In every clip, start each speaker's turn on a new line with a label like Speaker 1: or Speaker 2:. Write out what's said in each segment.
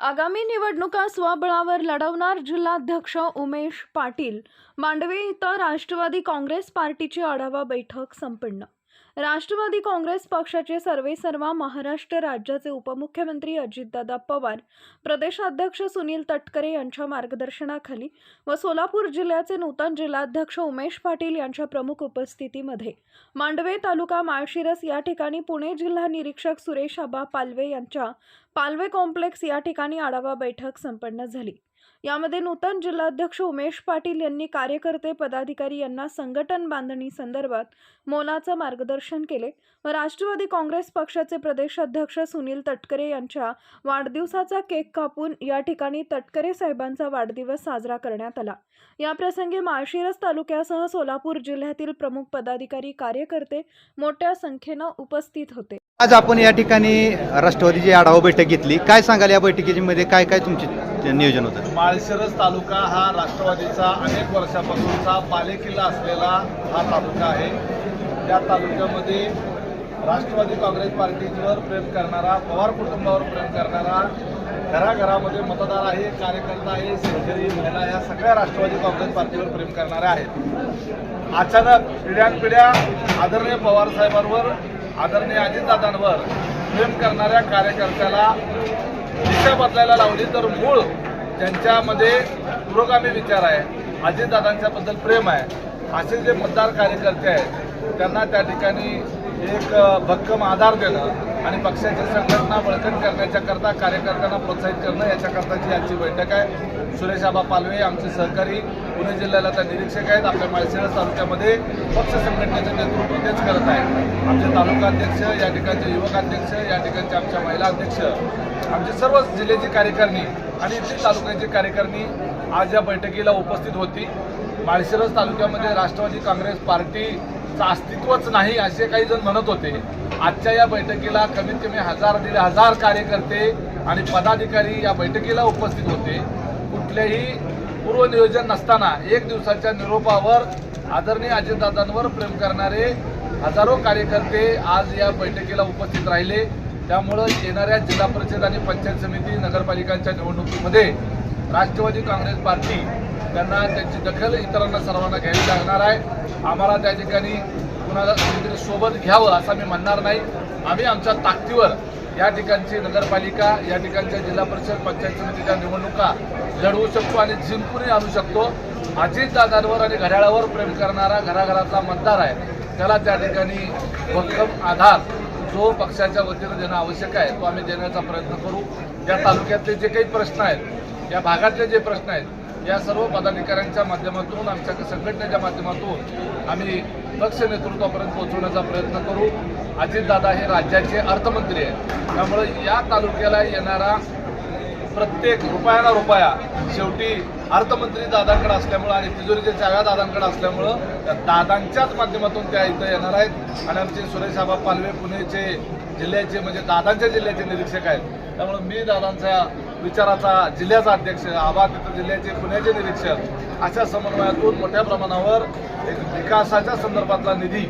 Speaker 1: आगामी निवडणुका स्वबळावर लढवणार जिल्हाध्यक्ष उमेश पाटील. मांडवे इथं राष्ट्रवादी काँग्रेस पार्टीची आढावा बैठक संपन्न राष्ट्रवादी काँग्रेस पक्षाचे सर्वेसर्वा महाराष्ट्र राज्याचे उपमुख्यमंत्री अजितदादा पवार प्रदेशाध्यक्ष सुनील तटकरे यांच्या मार्गदर्शनाखाली व सोलापूर जिल्ह्याचे नूतन जिल्हाध्यक्ष उमेश पाटील यांच्या प्रमुख उपस्थितीमध्ये मांडवे तालुका माळशिरस या ठिकाणी पुणे जिल्हा निरीक्षक सुरेश आबा पालवे यांच्या पालवे कॉम्प्लेक्स या ठिकाणी आढावा बैठक संपन्न झाली. यामध्ये नूतन जिल्हाध्यक्ष उमेश पाटील यांनी कार्यकर्ते पदाधिकारी यांना संघटन बांधणी संदर्भात मोलाचं मार्गदर्शन केले. व राष्ट्रवादी काँग्रेस पक्षाचे प्रदेशाध्यक्ष सुनील तटकरे यांच्या वाढदिवसाचा केक कापून या ठिकाणी तटकरे साहेबांचा वाढदिवस साजरा करण्यात आला. याप्रसंगी माळशिरस तालुक्यासह सोलापूर जिल्ह्यातील प्रमुख पदाधिकारी कार्यकर्ते मोठ्या संख्येनं उपस्थित होते.
Speaker 2: आज आपण या ठिकाणी राष्ट्रवादीची आढावा बैठक घेतली. काय सांगाल या बैठकीमध्ये काय काय तुमचे नियोजन होतं?
Speaker 3: माळशिरस तालुका हा राष्ट्रवादीचा अनेक वर्षापासूनचा बालेकिल्ला असलेला हा तालुका आहे. त्या तालुक्यामध्ये राष्ट्रवादी काँग्रेस पार्टीवर प्रेम करणारा पवार कुटुंबावर प्रेम करणारा घराघरामध्ये मतदार आहे कार्यकर्ता आहे शेतकरी महिला या सगळ्या राष्ट्रवादी काँग्रेस पार्टीवर प्रेम करणाऱ्या आहेत. अचानक पिढ्यानपिढ्या आदरणीय पवार साहेबांवर आदरणीय अजितदादांवर प्रेम करणाऱ्या कार्यकर्त्याला दिशा बदलायला लावली तर मूळ त्यांच्यामध्ये पुरोगामी विचार आहे. अजितदादांच्याबद्दल प्रेम आहे. असे जे मतदार कार्यकर्ते आहेत त्यांना त्या ठिकाणी एक भक्कम आधार देणं आणि पक्षाची संघटना बळकट करण्याच्या करता कार्यकर्त्यांना प्रोत्साहित करणं याच्याकरताची आजची बैठक आहे. सुरेश आबा पालवे आमचे सहकारी पुणे जिल्ह्याला त्या निरीक्षक आहेत. आपल्या माळशिरस तालुक्यामध्ये पक्ष संघटनेचं नेतृत्व तेच करत आहेत आमचे तालुका अध्यक्ष या ठिकाणचे युवक अध्यक्ष या ठिकाणचे आमच्या महिला अध्यक्ष आमचे सर्व जिल्ह्याची कार्यकारिणी आणि इथली तालुक्याची कार्यकारिणी आज या बैठकीला उपस्थित होती. माळशिरस तालुक्यामध्ये राष्ट्रवादी काँग्रेस पार्टी त्यांचं अस्तित्वच नाही असे काही जण म्हणत होते. आजच्या या बैठकीला कमीत कमी हजार दीड हजार कार्यकर्ते आणि पदाधिकारी या बैठकीला उपस्थित होते. कुठलेही पूर्वनियोजन नसताना एक दिवसाच्या निरोपावर आदरणीय अजितदादांवर प्रेम करणारे हजारो कार्यकर्ते आज या बैठकीला उपस्थित राहिले. त्यामुळं येणाऱ्या जिल्हा परिषद आणि पंचायत समिती नगरपालिकांच्या निवडणुकीमध्ये राष्ट्रवादी काँग्रेस पार्टी त्यांना त्यांची दखल इतरांना सर्वांना घ्यावी लागणार आहे. आम्हाला त्या ठिकाणी कुणाला कोणीतरी सोबत घ्यावं असं मी म्हणणार नाही. आम्ही आमच्या ताकदीवर या ठिकाणची नगरपालिका या ठिकाणच्या जिल्हा परिषद पंचायत समितीच्या निवडणुका लढवू शकतो आणि जिंकूनही आणू शकतो. अजितदादांवर आणि घड्याळावर प्रेम करणारा घराघरातला मतदार आहे. त्याला त्या ठिकाणी भक्कम आधार जो पक्षाच्या वतीनं देणं आवश्यक आहे तो आम्ही देण्याचा प्रयत्न करू. या तालुक्यातले जे काही प्रश्न आहेत या भागातले जे प्रश्न आहेत या सर्व पदाधिकाऱ्यांच्या माध्यमातून आमच्या संघटनेच्या माध्यमातून आम्ही पक्ष नेतृत्वापर्यंत पोहोचवण्याचा प्रयत्न करू. अजितदादा हे राज्याचे अर्थमंत्री आहेत. त्यामुळे या तालुक्याला येणारा प्रत्येक रुपयाला रुपया शेवटी अर्थमंत्री दादांकडे असल्यामुळं आणि तिजोरीच्या चाव्या दादांकडे असल्यामुळं त्या दादांच्याच माध्यमातून त्या इथं येणार आहेत. आणि आमचे सुरेशबाबा पालवे पुणेचे जिल्ह्याचे म्हणजे दादांच्या जिल्ह्याचे निरीक्षक आहेत. त्यामुळं मी दादांचा विचाराचा जिल्ह्याचा अध्यक्ष आबा तिथं जिल्ह्याचे पुण्याचे निरीक्षक अशा समन्वयातून मोठ्या प्रमाणावर एक विकासाच्या संदर्भातला निधी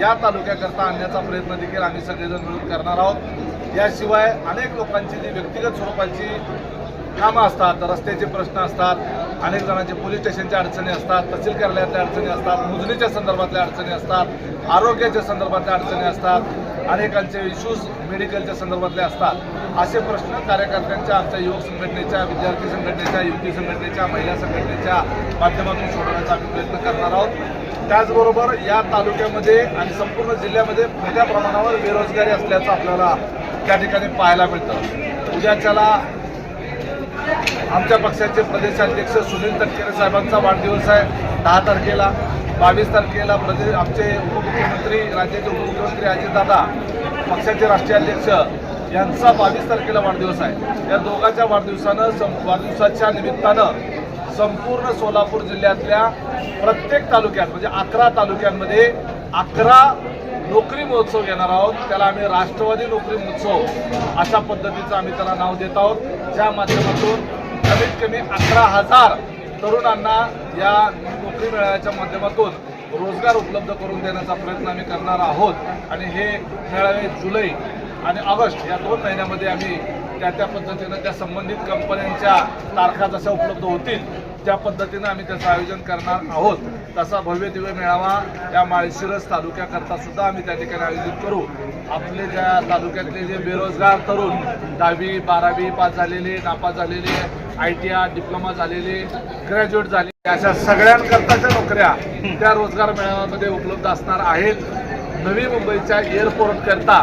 Speaker 3: या तालुक्याकरता आणण्याचा प्रयत्न देखील आम्ही सगळेजण मिळून करणार आहोत. याशिवाय अनेक लोकांची जी व्यक्तिगत स्वरूपाची कामं असतात रस्त्याचे प्रश्न असतात अनेक जणांचे पोलीस स्टेशनच्या अडचणी असतात तहसील कार्यालयातल्या अडचणी असतात मोजणीच्या संदर्भातल्या अडचणी असतात आरोग्याच्या संदर्भातल्या अडचणी असतात अनेकांचे इश्यूज मेडिकलच्या संदर्भातले असतात. असे प्रश्न कार्यकर्त्यांच्या आमच्या युवक संघटनेच्या विद्यार्थी संघटनेच्या युवती संघटनेच्या महिला संघटनेच्या माध्यमातून सोडवण्याचा आम्ही प्रयत्न करणार आहोत. त्याचबरोबर या तालुक्यामध्ये आणि संपूर्ण जिल्ह्यामध्ये मोठ्या प्रमाणावर बेरोजगारी असल्याचं आपल्याला त्या ठिकाणी पाहायला मिळतं. उद्याच्याला आमच्या पक्षाचे प्रदेशाध्यक्ष सुनील तटकरे साहेबांचा वाढदिवस आहे दहा तारखेला. बावीस तारखेला प्रदेश आमचे उपमुख्यमंत्री राज्याचे उपमुख्यमंत्री अजितदादा पक्षाचे राष्ट्रीय अध्यक्ष यांचा बावीस तारखेला वाढदिवस आहे. या दोघांच्या वाढदिवसानं सं वाढदिवसाच्या निमित्तानं संपूर्ण सोलापूर जिल्ह्यातल्या प्रत्येक तालुक्यात म्हणजे अकरा तालुक्यांमध्ये अकरा नोकरी महोत्सव घेणार आहोत. त्याला आम्ही राष्ट्रवादी नोकरी महोत्सव अशा पद्धतीचं आम्ही त्याला नाव देत आहोत. ज्या माध्यमातून कमीत कमी अकरा हजार तरुणांना या नोकरी मेळाव्याच्या माध्यमातून रोजगार उपलब्ध करून देण्याचा प्रयत्न आम्ही करणार आहोत. आणि हे मेळावे जुलै आणि ऑगस्ट या दोन महिन्यामध्ये आम्ही त्या त्या पद्धतीनं त्या संबंधित कंपन्यांच्या तारखा जशा उपलब्ध होतील ज्या पद्धतीनं आम्ही त्याचं आयोजन करणार आहोत तसा भव्य दिव्य मेळावा या माळशिरस तालुक्याकरता सुद्धा आम्ही त्या ठिकाणी आयोजित करू. आपले ज्या तालुक्यातले जे बेरोजगार तरुण दहावी बारावी पास झालेले नापास झालेले आय टी आर डिप्लोमा झालेले ग्रॅज्युएट झाले अशा सगळ्यांकरताच्या नोकऱ्या त्या रोजगार मेळाव्यामध्ये उपलब्ध असणार आहेत. नवी मुंबईच्या एअरपोर्ट करता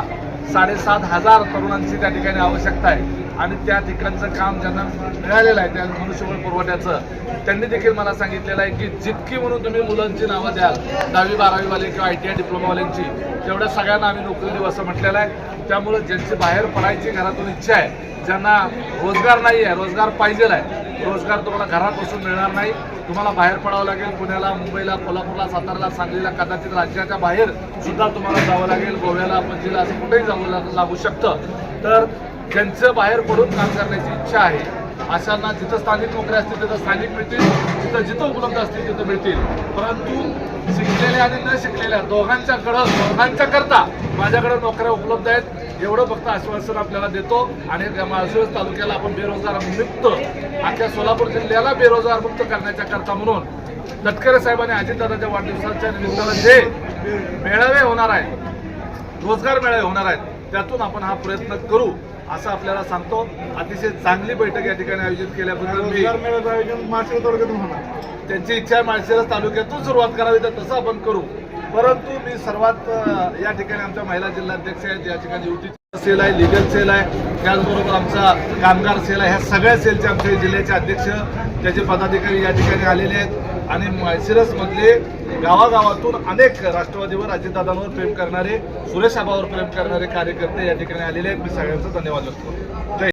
Speaker 3: साडेसात हजार तरुणांची त्या ठिकाणी आवश्यकता आहे. आणि त्या ठिकाणचं काम ज्यांना मिळालेलं आहे त्या मनुष्यबळ पुरवठ्याचं त्यांनी देखील मला सांगितलेलं आहे की जितकी म्हणून तुम्ही मुलांची नावं द्याल दहावी बारावीवाले किंवा आय टी आय डिप्लोमावाल्यांची तेवढ्या सगळ्यांना आम्ही नोकरी देऊ असं म्हटलेलं आहे. त्यामुळं ज्यांची बाहेर पडायची घरातून इच्छा आहे ज्यांना रोजगार नाही आहे रोजगार पाहिजे आहे रोजगार तुम्हाला घरात बसून मिळणार नाही. तुम्हाला बाहेर पडावं लागेल पुण्याला मुंबईला कोल्हापूरला साताराला सांगलीला कदाचित राज्याच्या बाहेर सुद्धा तुम्हाला जावं लागेल गोव्याला पणजीला असं कुठेही जावं लाग- लागू शकतं. तर ज्यांचं बाहेर पडून काम करण्याची इच्छा आहे. अशांना जिथं स्थानिक नोकऱ्या असतील तिथं स्थानिक मिळतील जिथं जिथं उपलब्ध असतील तिथं मिळतील. परंतु शिकलेल्या आणि न शिकलेल्या दोघांच्याकडं दोघांच्या करता माझ्याकडे नोकऱ्या उपलब्ध आहेत. एवढं फक्त आश्वासन आपल्याला देतो आणि माळशिरस तालुक्याला आपण बेरोजगार मुक्त अख्ख्या सोलापूर जिल्ह्याला बेरोजगार मुक्त करण्याच्या करता म्हणून तटकरे साहेबांनी अजितदादाच्या वाढदिवसाच्या निमित्तानं जे मेळावे होणार आहेत रोजगार मेळावे होणार आहेत त्यातून आपण हा प्रयत्न करू असं आपल्याला सांगतो. अतिशय चांगली बैठक या ठिकाणी आयोजित केल्याबद्दल मी
Speaker 4: आयोजन मासिक तालुक्यातून होणार.
Speaker 3: त्यांची इच्छा आहे माळशिरस तालुक्यातून सुरुवात करावी तर तसं आपण करू. परंतु मी सर्वात या ठिकाणी आमच्या महिला जिल्हाध्यक्ष आहेत या ठिकाणी युती सेल आहे लिगल सेल आहे त्याचबरोबर आमचा कामगार सेल आहे ह्या सगळ्या सेलचे आमचे जिल्ह्याचे अध्यक्ष त्याचे पदाधिकारी या ठिकाणी आलेले आहेत. आणि माळशिरसमधले गावागावातून अनेक राष्ट्रवादीवर अजितदादांवर प्रेम करणारे सुरेश आबावर प्रेम करणारे कार्यकर्ते या ठिकाणी आलेले आहेत. मी सगळ्यांचा धन्यवाद करतो.